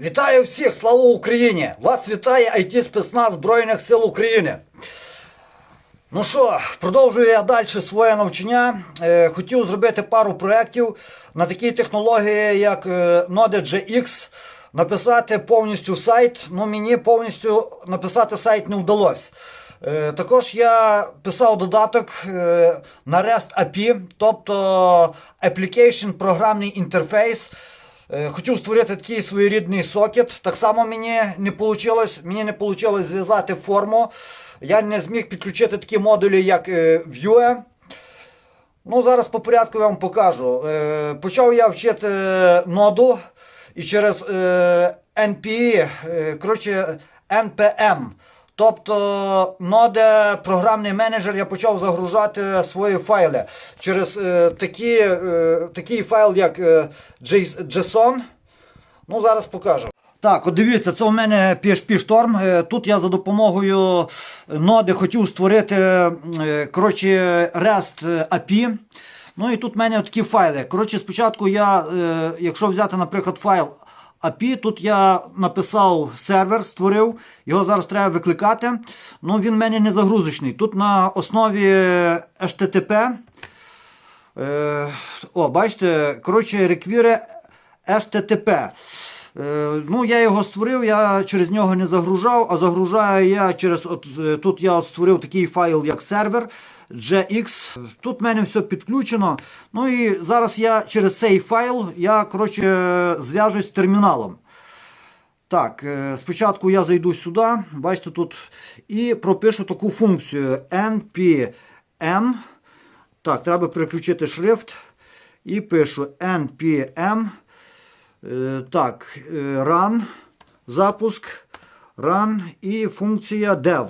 Вітаю всіх! Слава Україні! Вас вітає IT спецназ Збройних сил України. Ну що, продовжую я далі своє навчання. Е, хотів зробити пару проєктів на такій технології, як е, Node.jx. Написати повністю сайт. Ну, мені повністю написати сайт не вдалося. Е, також я писав додаток на REST API, тобто Application програмний інтерфейс. Е, Хотів створити такий своєрідний сокет. Так само мені не вийшло. Мені не вийшло зв'язати форму. Я не зміг підключити такі модулі, як е, Vue. Ну, зараз по порядку вам покажу. Е, Почав я вчити ноду і через NPE, коротше, NPM. Тобто ноде програмний менеджер я почав загружати свої файли через е, такі, е, такий файл, як е, JSON. Ну, зараз покажу. Так, от дивіться, це у мене PHP Storm. Е, Тут я за допомогою ноди хотів створити е, коротше, REST API. Ну і тут в мене такі файли. Коротше, спочатку я, е, якщо взяти, наприклад, файл API, тут я написав сервер, створив, його зараз треба викликати. Ну він в мене не загрузочний. Тут на основі HTTP. Е, о, бачите, коротше, реквіри HTTP. Е, ну, я його створив, я через нього не загружав, а загружаю я через от, е, тут я от створив такий файл, як сервер GX. Тут в мене все підключено. Ну і зараз я через цей файл я коротше, зв'яжусь з терміналом. Так, е, спочатку я зайду сюди, бачите тут, і пропишу таку функцію npm. Так, треба переключити шрифт. І пишу npm. Е, Так, е, run, запуск, run і функція dev.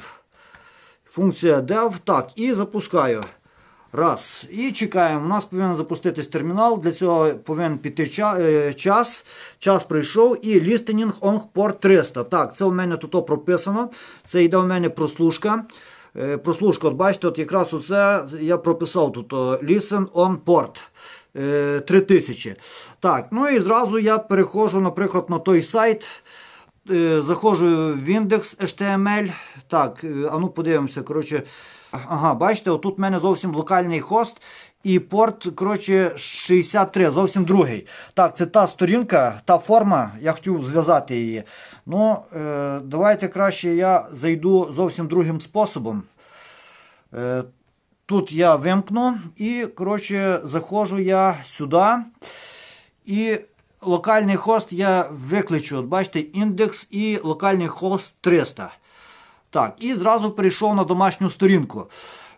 Функція dev. Так, і запускаю. Раз. І чекаємо. У нас повинен запуститись термінал. Для цього повинен піти е, час. Час прийшов і listening on port 300. Так, це у мене тут прописано. Це йде у мене прослушка. Прослушка, от бачите, от якраз оце я прописав тут listen on port. Е, 3000. Так, ну і зразу я переходжу, наприклад, на той сайт. Е, Заходжу в індекс HTML. Так, е, а ну подивимося. Коротше, ага, бачите, отут в мене зовсім локальний хост. І порт, коротше, 63, зовсім другий. Так, це та сторінка, та форма, я хотів зв'язати її. Ну, е, давайте краще я зайду зовсім другим способом. Е, тут я вимкну і, коротше, заходжу я сюди. І локальний хост я виключу. От бачите, індекс і локальний хост 300. Так, і зразу перейшов на домашню сторінку.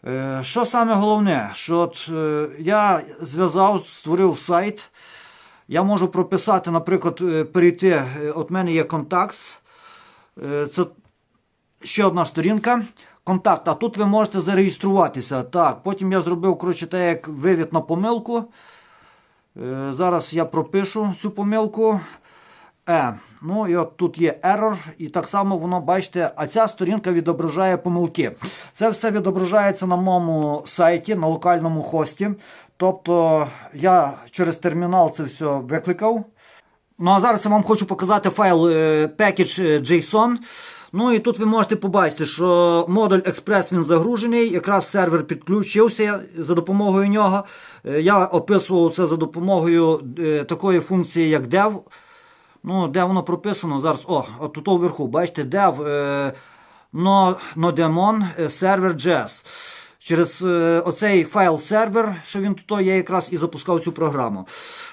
Е, що саме головне, що от, е, я зв'язав, створив сайт. Я можу прописати, наприклад, е, перейти. е, От мене є контакт. Е, це ще одна сторінка. Контакт. А тут ви можете зареєструватися. Так, потім я зробив, коротше, так як вивід на помилку. Е, Зараз я пропишу цю помилку. Е, ну і от тут є error, і так само воно, бачите, а ця сторінка відображає помилки. Це все відображається на моєму сайті, на локальному хості. Тобто я через термінал це все викликав. Ну а зараз я вам хочу показати файл е, package.json. Ну і тут ви можете побачити, що модуль Express він загружений, якраз сервер підключився за допомогою нього. Е, Я описував це за допомогою е, такої функції, як dev. Ну, де воно прописано зараз. О, от тут вверху, бачите, dev е, no, nodemon е, server JS. Через е, оцей файл сервер, що він тут, я якраз і запускав цю програму.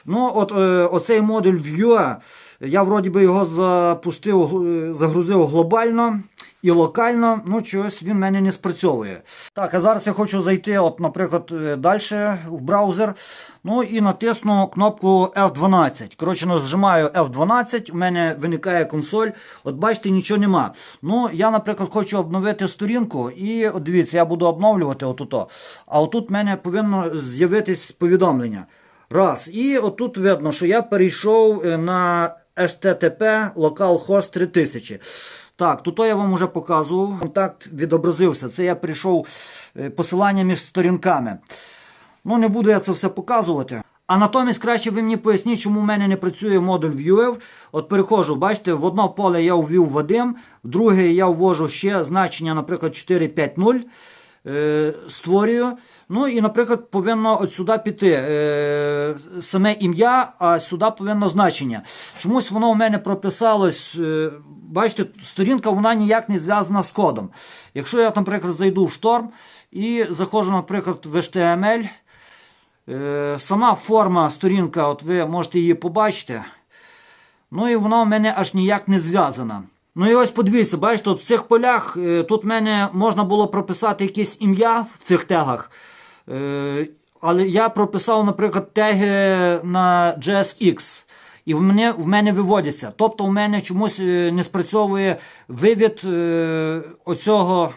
Ну, от е, оцей модуль Vue, я вроді би його запустив, загрузив глобально і локально, ну чогось він в мене не спрацьовує. Так, а зараз я хочу зайти, от, наприклад, далі в браузер. Ну і натисну кнопку F12. Коротше, нажимаю F12, у мене виникає консоль. От бачите, нічого нема. Ну, я, наприклад, хочу обновити сторінку, і от дивіться, я буду обновлювати отут. А отут в мене повинно з'явитись повідомлення. Раз. І отут видно, що я перейшов е, на HTTP localhost 3000. Так, тут я вам вже показував. Контакт відобразився. Це я прийшов е, посилання між сторінками. Ну, не буду я це все показувати. А натомість краще ви мені поясніть, чому в мене не працює модуль Viewer. От переходжу, бачите, в одно поле я ввів Вадим, в друге я ввожу ще значення, наприклад, 450, е, створюю. Ну і, наприклад, повинно от сюди піти е, саме ім'я, а сюди повинно значення. Чомусь воно у мене прописалось. Е, бачите, сторінка вона ніяк не зв'язана з кодом. Якщо я, наприклад, зайду в шторм і заходжу, наприклад, в HTML. Е, Сама форма сторінка, от ви можете її побачити. Ну і вона в мене аж ніяк не зв'язана. Ну і ось подивіться, бачите, в цих полях е, тут в мене можна було прописати якесь ім'я в цих тегах. Е, Але я прописав, наприклад, теги на JSX. І в мене, в мене виводяться. Тобто в мене чомусь е, не спрацьовує вивід оцього.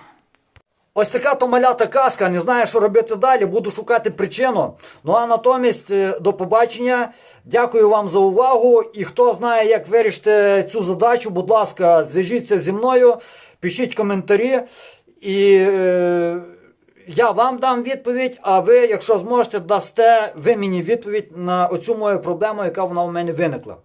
Ось така то малята казка, не знаю, що робити далі, буду шукати причину. Ну а натомість е, до побачення. Дякую вам за увагу. І хто знає, як вирішити цю задачу, будь ласка, зв'яжіться зі мною, пишіть коментарі. І е, я вам дам відповідь, а ви, якщо зможете, дасте ви мені відповідь на оцю мою проблему, яка вона у мене виникла.